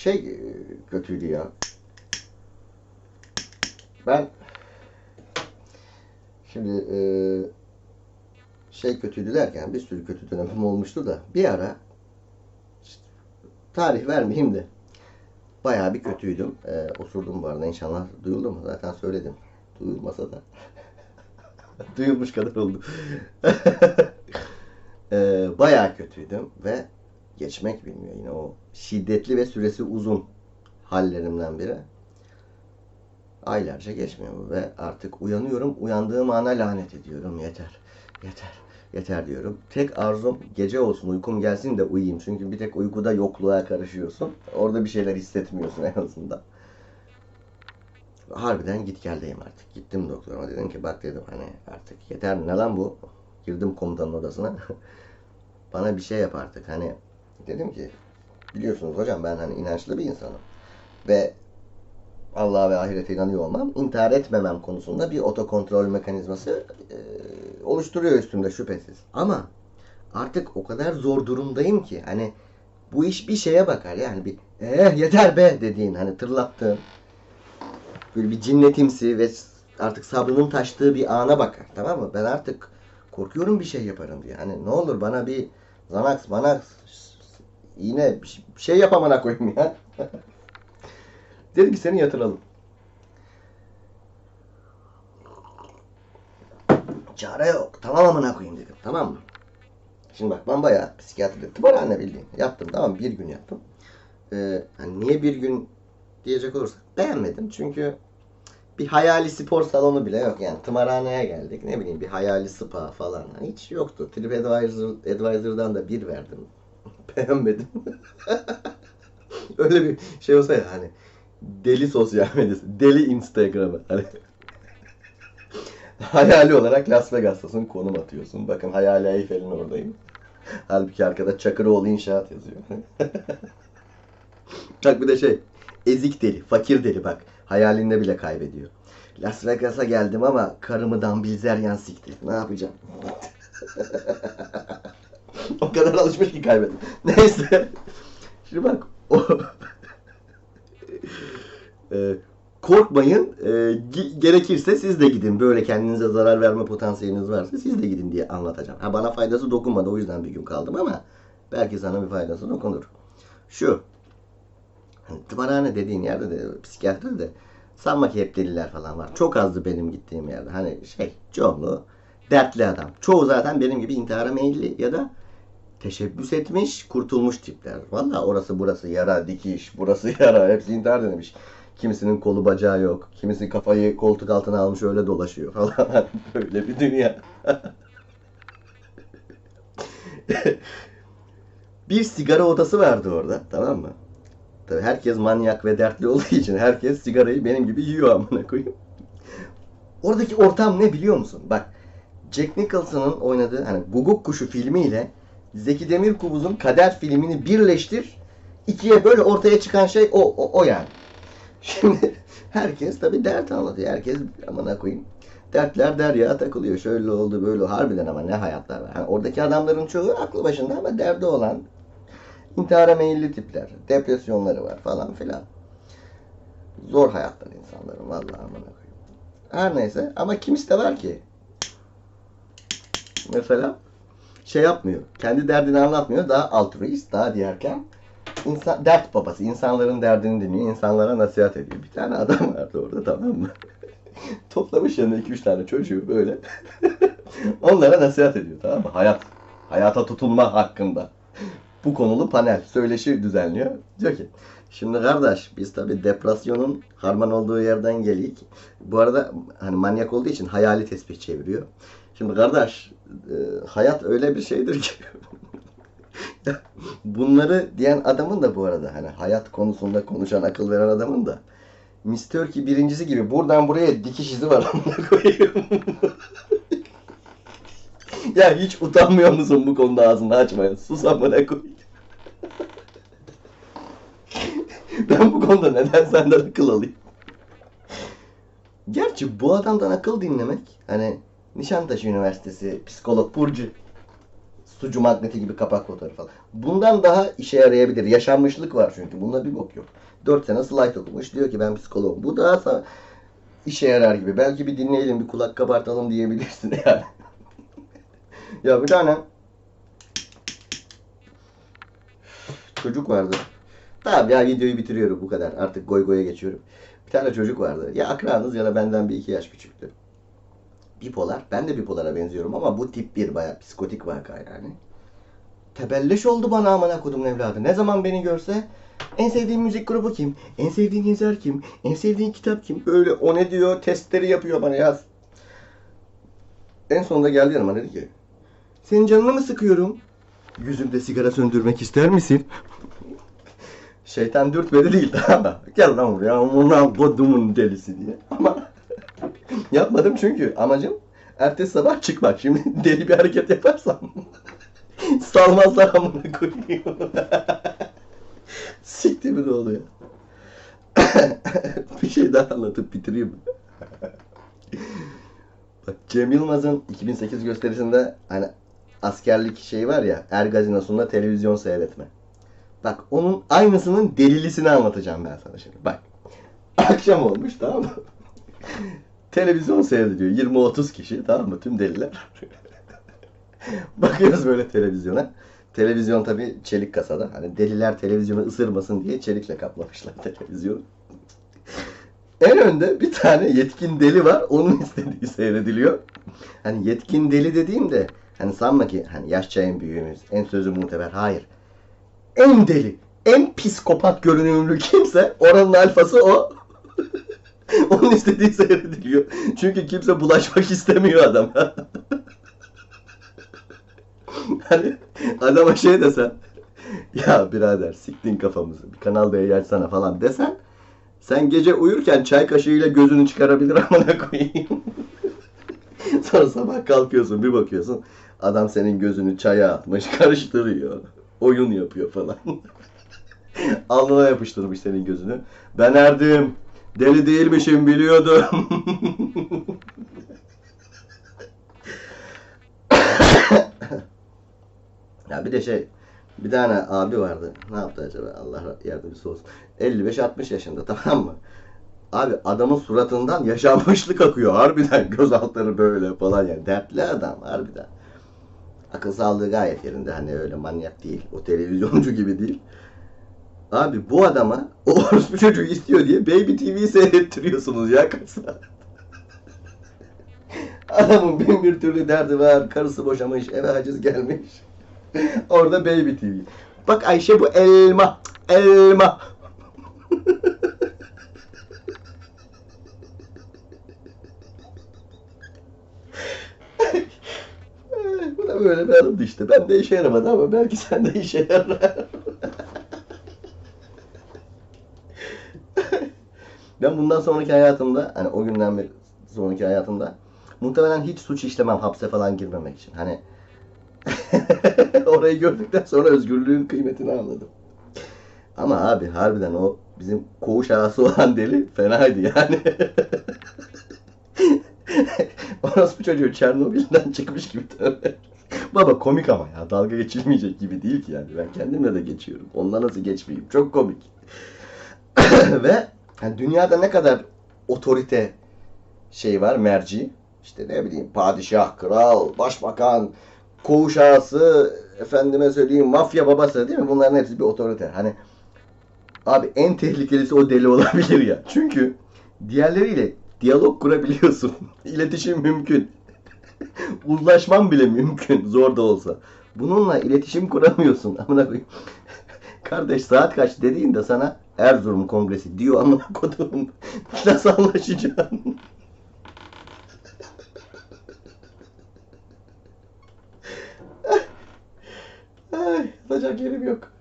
şey e, kötüydü ya. Ben şimdi e, şey kötüydü derken bir sürü kötü dönemim olmuştu da bir ara tarih vermeyeyim de bayağı bir kötüydüm. E, osurdum bu arada inşallah duyuldu mu? Zaten söyledim. Duyulmasa da duyulmuş kadar oldu. e, bayağı kötüydüm ve geçmek bilmiyor yine o şiddetli ve süresi uzun hallerimden biri. Aylarca geçmiyor bu ve artık uyanıyorum. Uyandığım ana lanet ediyorum. Yeter. Yeter. Yeter diyorum. Tek arzum gece olsun uykum gelsin de uyuyayım. Çünkü bir tek uykuda yokluğa karışıyorsun. Orada bir şeyler hissetmiyorsun en azından. Harbiden git geldeyim artık. Gittim doktoruma dedim ki bak dedim hani artık yeter ne lan bu? Girdim komutanın odasına. Bana bir şey yap artık hani dedim ki biliyorsunuz hocam ben hani inançlı bir insanım. Ve Allah'a ve ahirete inanıyor olmam, intihar etmemem konusunda bir otokontrol mekanizması e, oluşturuyor üstümde şüphesiz. Ama artık o kadar zor durumdayım ki hani bu iş bir şeye bakar yani bir eh yeter be dediğin hani tırlattığın böyle bir cinnetimsi ve artık sabrının taştığı bir ana bakar tamam mı? Ben artık korkuyorum bir şey yaparım diye. Hani ne olur bana bir Xanax, Manax bir şey yapamana koyayım ya. Dedi ki seni yatıralım. Çare yok. Tamam amına koyayım dedim. Tamam mı? Şimdi bak ben bayağı psikiyatride tımarhane bildiğin. Yattım tamam bir gün yattım. Ee, hani niye bir gün diyecek olursak beğenmedim. Çünkü bir hayali spor salonu bile yok yani. Tımarhaneye geldik. Ne bileyim bir hayali spa falan. Hiç yoktu. TripAdvisor, Advisor'dan da bir verdim. Beğenmedim. Öyle bir şey olsa ya hani deli sosyal medyası, deli Instagram'ı. Hani hayali olarak Las Vegas'tasın, konum atıyorsun. Bakın hayali Eyfel'in oradayım. Halbuki arkada Çakıroğlu İnşaat yazıyor. bak bir de şey, ezik deli, fakir deli bak. Hayalinde bile kaybediyor. Las Vegas'a geldim ama karımı Dambilzeryan sikti. Ne yapacağım? o kadar alışmış ki kaybettim. Neyse. Şimdi bak o e, korkmayın. E, ge- gerekirse siz de gidin. Böyle kendinize zarar verme potansiyeliniz varsa siz de gidin diye anlatacağım. Ha bana faydası dokunmadı o yüzden bir gün kaldım ama belki sana bir faydası dokunur. Şu. Hani tımarhane dediğin yerde de psikiyatride de sanma ki hep deliler falan var. Çok azdı benim gittiğim yerde. Hani şey çoğunluğu dertli adam. Çoğu zaten benim gibi intihara meyilli ya da teşebbüs etmiş, kurtulmuş tipler. Valla orası burası yara, dikiş, burası yara. Hepsi intihar denemiş. Kimisinin kolu bacağı yok. Kimisi kafayı koltuk altına almış öyle dolaşıyor falan. Böyle bir dünya. bir sigara odası vardı orada. Tamam mı? Tabii herkes manyak ve dertli olduğu için herkes sigarayı benim gibi yiyor amına koyayım. Oradaki ortam ne biliyor musun? Bak Jack Nicholson'ın oynadığı hani Guguk Kuşu filmiyle Zeki Demirkubuz'un Kader filmini birleştir. ikiye böyle ortaya çıkan şey o, o, o yani. Şimdi herkes tabi dert anlatıyor. Herkes amına koyayım. Dertler derya takılıyor. Şöyle oldu böyle. Harbiden ama ne hayatlar var. Yani oradaki adamların çoğu aklı başında ama derdi olan intihara meyilli tipler. Depresyonları var falan filan. Zor hayatlar insanların vallahi amına koyayım. Her neyse ama kimisi de var ki mesela şey yapmıyor. Kendi derdini anlatmıyor. Daha altruist, daha diğerken insan, dert babası. insanların derdini dinliyor. insanlara nasihat ediyor. Bir tane adam vardı orada tamam mı? Toplamış yanına 2-3 tane çocuğu böyle. Onlara nasihat ediyor tamam mı? Hayat. Hayata tutunma hakkında. Bu konulu panel. Söyleşi düzenliyor. Diyor ki Şimdi kardeş biz tabi depresyonun harman olduğu yerden gelik. Bu arada hani manyak olduğu için hayali tesbih çeviriyor. Şimdi kardeş e, hayat öyle bir şeydir ki bunları diyen adamın da bu arada hani hayat konusunda konuşan akıl veren adamın da Mr. ki birincisi gibi buradan buraya dikiş izi var amına koyayım. ya hiç utanmıyor musun bu konuda ağzını açmaya? Sus amına koyayım. ben bu konuda neden senden akıl alayım? Gerçi bu adamdan akıl dinlemek hani Nişantaşı Üniversitesi psikolog Burcu Sucu magneti gibi kapak fotoğrafı falan. Bundan daha işe yarayabilir. Yaşanmışlık var çünkü. Bunda bir bok yok. 4 sene slide okumuş. Diyor ki ben psikologum. Bu daha işe yarar gibi. Belki bir dinleyelim, bir kulak kabartalım diyebilirsin yani. ya bir tane çocuk vardı. Tamam ya videoyu bitiriyorum bu kadar. Artık goy goya geçiyorum. Bir tane çocuk vardı. Ya akranız ya da benden bir iki yaş küçüktü. Bipolar. Ben de bipolara benziyorum ama bu tip bir bayağı psikotik vaka yani. Tebelleş oldu bana amına kodum evladı. Ne zaman beni görse en sevdiğin müzik grubu kim? En sevdiğin yazar kim? En sevdiğin kitap kim? Böyle o ne diyor testleri yapıyor bana yaz. En sonunda geldi yanıma dedi ki senin canını mı sıkıyorum? Yüzümde sigara söndürmek ister misin? Şeytan dürtmedi değil mı? Gel lan buraya amına kodumun delisi diye. Ama yapmadım çünkü amacım ertesi sabah çıkmak. Şimdi deli bir hareket yaparsam salmazlar amına koyayım. Sikti mi oluyor? bir şey daha anlatıp bitireyim? Bak Cem Yılmaz'ın 2008 gösterisinde hani askerlik şey var ya er gazinosunda televizyon seyretme. Bak onun aynısının delilisini anlatacağım ben sana şimdi. Bak. Akşam olmuş tamam mı? Televizyon seyrediyor. 20-30 kişi tamam mı? Tüm deliler. Bakıyoruz böyle televizyona. Televizyon tabi çelik kasada. Hani deliler televizyonu ısırmasın diye çelikle kaplamışlar televizyonu. En önde bir tane yetkin deli var. Onun istediği seyrediliyor. Hani yetkin deli dediğimde hani sanma ki hani yaşça en büyüğümüz, en sözü muteber. Hayır. En deli, en psikopat görünümlü kimse oranın alfası o. Onun istediği seyrediliyor. Çünkü kimse bulaşmak istemiyor adama. hani adama şey desen ya birader siktin kafamızı bir kanal B'yi açsana falan desen sen gece uyurken çay kaşığıyla gözünü çıkarabilir amına koyayım. Sonra sabah kalkıyorsun bir bakıyorsun adam senin gözünü çaya atmış karıştırıyor. Oyun yapıyor falan. Alnına yapıştırmış senin gözünü. Ben erdim. Deli değilmişim biliyordum. ya bir de şey bir tane abi vardı. Ne yaptı acaba? Allah yardımcısı olsun. 55-60 yaşında tamam mı? Abi adamın suratından yaşanmışlık akıyor. Harbiden göz altları böyle falan yani. Dertli adam harbiden. Akıl sağlığı gayet yerinde. Hani öyle manyak değil. O televizyoncu gibi değil. Abi bu adama o orospu çocuğu istiyor diye Baby TV'yi seyrettiriyorsunuz ya kaç. Adamın bin bir türlü derdi var. Karısı boşamış, eve haciz gelmiş. Orada Baby TV. Bak Ayşe bu elma. Elma. bu da böyle bir anımdı işte. Ben de işe yaramadı ama belki sen de işe yarar. Ben bundan sonraki hayatımda hani o günden bir sonraki hayatımda muhtemelen hiç suç işlemem hapse falan girmemek için. Hani orayı gördükten sonra özgürlüğün kıymetini anladım. Ama abi harbiden o bizim koğuş arası olan deli fenaydı yani. Orospu çocuğu Çernobil'den çıkmış gibi. Baba komik ama ya dalga geçilmeyecek gibi değil ki yani. Ben kendimle de geçiyorum. Ondan nasıl geçmeyeyim? Çok komik. Ve yani dünyada ne kadar otorite şey var merci işte ne bileyim padişah, kral, başbakan, koğuş ağası, efendime söyleyeyim mafya babası değil mi? Bunların hepsi bir otorite. Hani abi en tehlikelisi o deli olabilir ya. Çünkü diğerleriyle diyalog kurabiliyorsun. İletişim mümkün. Uzlaşman bile mümkün zor da olsa. Bununla iletişim kuramıyorsun. Amına koyayım. Kardeş saat kaç dediğinde sana Erzurum Kongresi diyor amına koduğum. Nasıl anlaşacaksın? Ay, yatacak yerim yok.